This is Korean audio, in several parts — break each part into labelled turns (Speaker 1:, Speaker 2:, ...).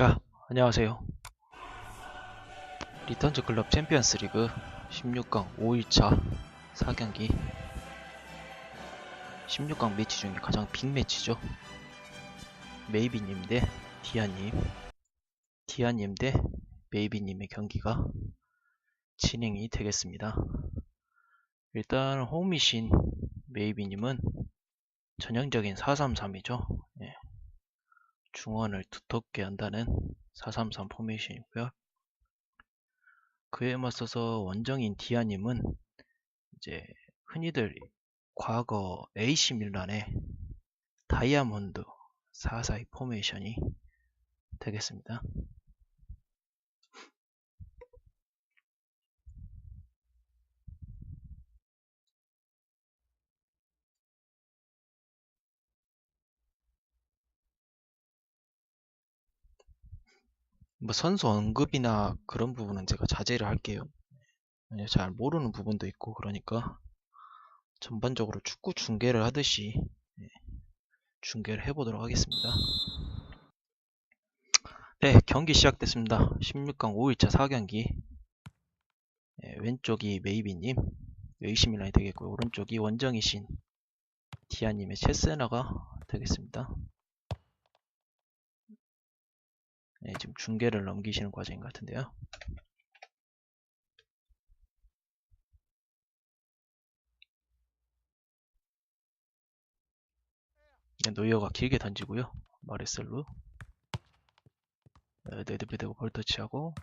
Speaker 1: 아, 안녕하세요. 리턴즈 클럽 챔피언스 리그 16강 5일차 4경기 16강 매치 중에 가장 빅 매치죠. 메이비님 대 디아님 디아님 대 메이비님의 경기가 진행이 되겠습니다. 일단 홈이신 메이비님은 전형적인 433이죠. 중원을 두텁게 한다는 433 포메이션이고요. 그에 맞서서 원정인 디아님은 이제 흔히들 과거 AC 밀란의 다이아몬드 442 포메이션이 되겠습니다. 뭐 선수 언급이나 그런 부분은 제가 자제를 할게요. 잘 모르는 부분도 있고 그러니까 전반적으로 축구 중계를 하듯이 예, 중계를 해보도록 하겠습니다. 네, 경기 시작됐습니다. 16강 5일차 4경기 예, 왼쪽이 메이비님, 에이시밀란이 되겠고요. 오른쪽이 원정이신 디아님의 체스나가 되겠습니다. 네, 지금 중계를 넘기시는 과정인 것 같은데요. 네, 노이어가 길게 던지고요. 마레셀로 네, 네드베드가 볼터치하고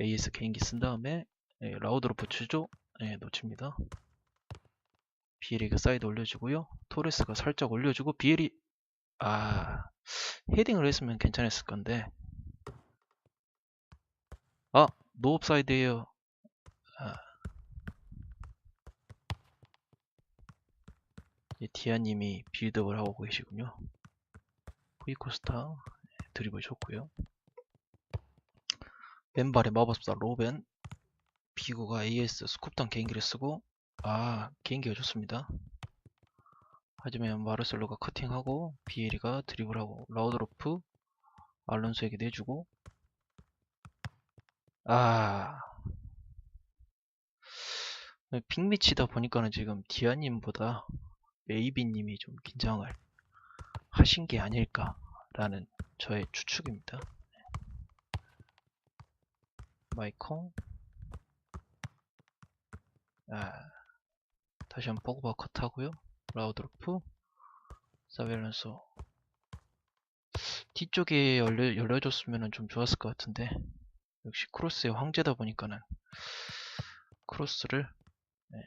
Speaker 1: AS 개인기 쓴 다음에 네, 라우드로프 추죠. 네, 놓칩니다. 비에리가 사이드 올려주고요. 토레스가 살짝 올려주고 비에리 아 헤딩을 했으면 괜찮았을 건데. 아 노업사이드에요. 아. 이 디아님이 빌드업을 하고 계시군요. 후이코스타 드리블 좋고요. 왼발의 마법사 로벤. 비구가 AS 스쿱탄 개인기를 쓰고 아 개인기가 좋습니다 하지만 마르셀로가 커팅하고 비에리가 드리블하고 라우드로프 알론소에게 내주고 아 빅미치다 보니까는 지금 디아님보다 메이비님이 좀 긴장을 하신 게 아닐까라는 저의 추측입니다. 마이콩 아, 다시 한번 포그바 컷하고요. 라우드로프 사벨런소. 뒤쪽에 열려, 열려줬으면 좀 좋았을 것 같은데. 역시 크로스의 황제다 보니까는 크로스를 네,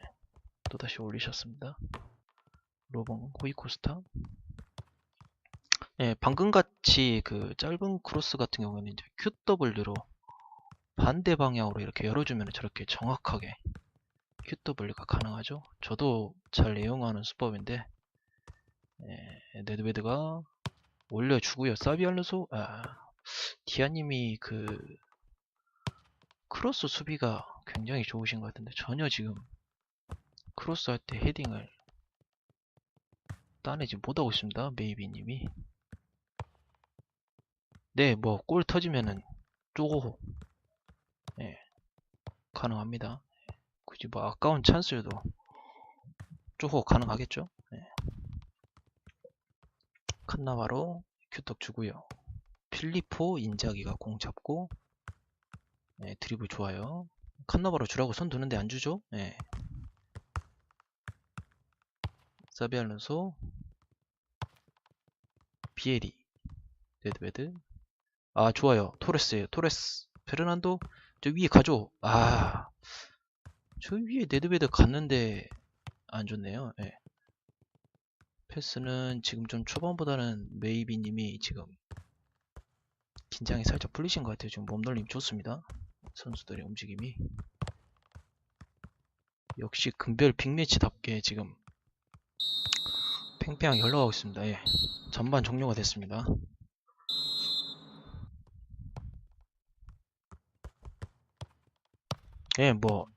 Speaker 1: 또다시 올리셨습니다. 로봉 호이코스타. 네, 방금같이 그 짧은 크로스 같은 경우에는 이제 QW로 반대 방향으로 이렇게 열어주면 저렇게 정확하게 QW가 가능하죠. 저도 잘 이용하는 수법인데 네, 네드베드가 올려주고요. 사비알르소 아, 디아님이 그 크로스 수비가 굉장히 좋으신 것 같은데 전혀 지금 크로스 할 때 헤딩을 따내지 못하고 있습니다. 메이비님이 네, 뭐 골 터지면은 쪼고 네, 가능합니다. 굳이 뭐 아까운 찬스여도 쪼고 가능하겠죠. 네. 칸나바로 큐떡 주고요. 필리포 인자기가 공 잡고 네, 드리블 좋아요. 칸나바로 주라고 손 드는데 안 주죠? 네. 사비 알론소 비에리 레드베드 아 좋아요 토레스에요 토레스 페르난도 저 위에 가죠 아 저 위에 네드베드 갔는데 안 좋네요 네. 패스는 지금 좀 초반보다는 메이비님이 지금 긴장이 살짝 풀리신 것 같아요 지금 몸놀림 좋습니다 선수들의 움직임이 역시 금별 빅매치답게 지금 팽팽하게 흘러가고 있습니다. 예. 전반 종료가 됐습니다. 예, 뭐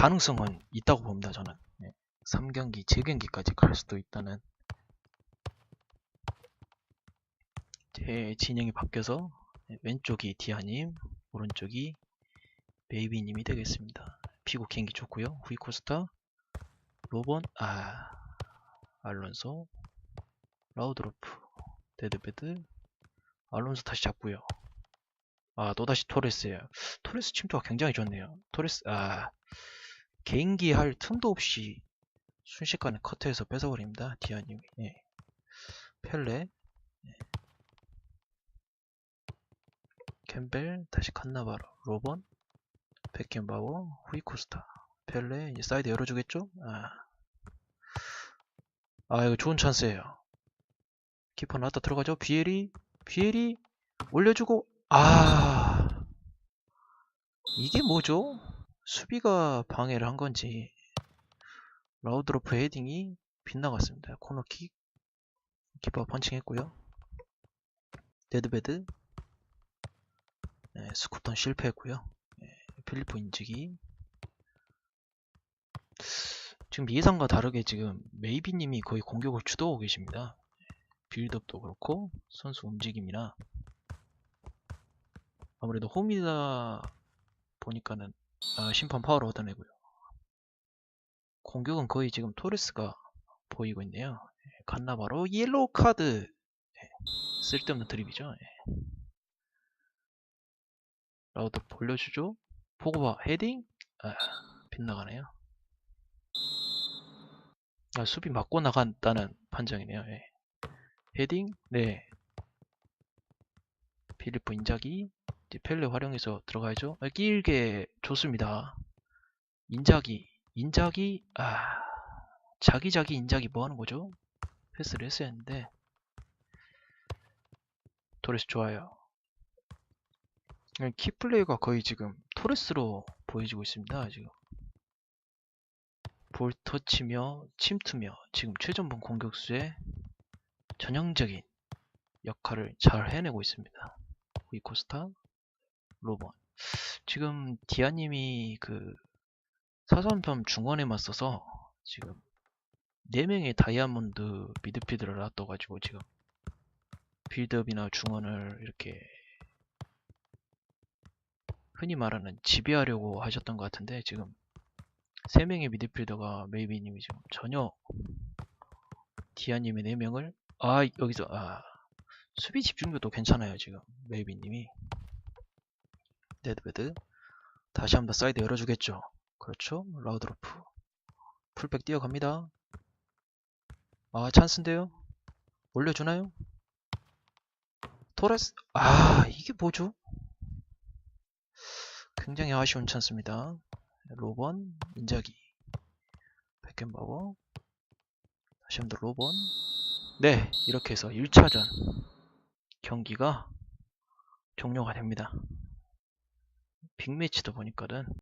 Speaker 1: 가능성은 있다고 봅니다. 저는 예. 3경기, 7경기까지 갈 수도 있다는 대 진영이 바뀌어서 네, 왼쪽이 디아님, 오른쪽이 베이비님이 되겠습니다. 피고 경기 좋고요. 후이코스타, 로본, 아, 알론소, 라우드로프, 데드베드, 알론소 다시 잡고요. 아, 또다시 토레스예요. 토레스 침투가 굉장히 좋네요. 토레스, 아, 개인기 할 틈도 없이 순식간에 커트해서 뺏어버립니다. 디아님이. 예. 펠레, 예. 캠벨, 다시 칸나바로, 로본, 백켄바워, 후이코스타, 펠레, 이제 사이드 열어주겠죠? 아, 아 이거 좋은 찬스예요. 키퍼 나왔다 들어가죠? 비엘이, 비엘이 올려주고, 아, 이게 뭐죠? 수비가 방해를 한 건지 라우드로프 헤딩이 빗나갔습니다. 코너킥 키퍼 펀칭했고요. 데드베드 네, 스쿠턴 실패했고요. 네, 필리포 인지기 지금 예상과 다르게 지금 메이비님이 거의 공격을 주도하고 계십니다. 빌드업도 그렇고 선수 움직임이나 아무래도 홈이다 보니까는 아, 심판 파워를 얻어내고요. 공격은 거의 지금 토레스가 보이고 있네요. 예, 칸나바로 옐로우 카드 예, 쓸데없는 드립이죠. 예. 라우드 돌려주죠. 포고바 헤딩 아, 빗나가네요. 아, 수비 맞고 나간다는 판정이네요. 예. 헤딩 네 필리프 인자기 이제 펠레 활용해서 들어가야죠. 아, 길게 좋습니다. 인자기, 인자기, 아, 자기자기 인자기 뭐 하는 거죠? 패스를 했어야 했는데. 토레스 좋아요. 키플레이가 거의 지금 토레스로 보여지고 있습니다. 지금. 볼 터치며 침투며 지금 최전방 공격수의 전형적인 역할을 잘 해내고 있습니다. 위코스타, 로번. 지금 디아님이 그 사선점 중원에 맞서서 지금 4명의 다이아몬드 미드필드를 놔둬가지고 지금 빌드업이나 중원을 이렇게 흔히 말하는 지배하려고 하셨던 것 같은데 지금 3명의 미드필더가 메이비님이 지금 전혀 디아님의 4명을 아 여기서 아 수비 집중도도 괜찮아요 지금 메이비님이 데드베드. 다시 한번 사이드 열어주겠죠? 그렇죠. 라우드로프. 풀백 뛰어갑니다. 아 찬스인데요? 올려주나요? 토레스? 아 이게 뭐죠? 굉장히 아쉬운 찬스입니다. 로번 인자기 백켄바워. 다시 한번 로번. 네 이렇게 해서 1차전 경기가 종료가 됩니다 빅매치도 보니까는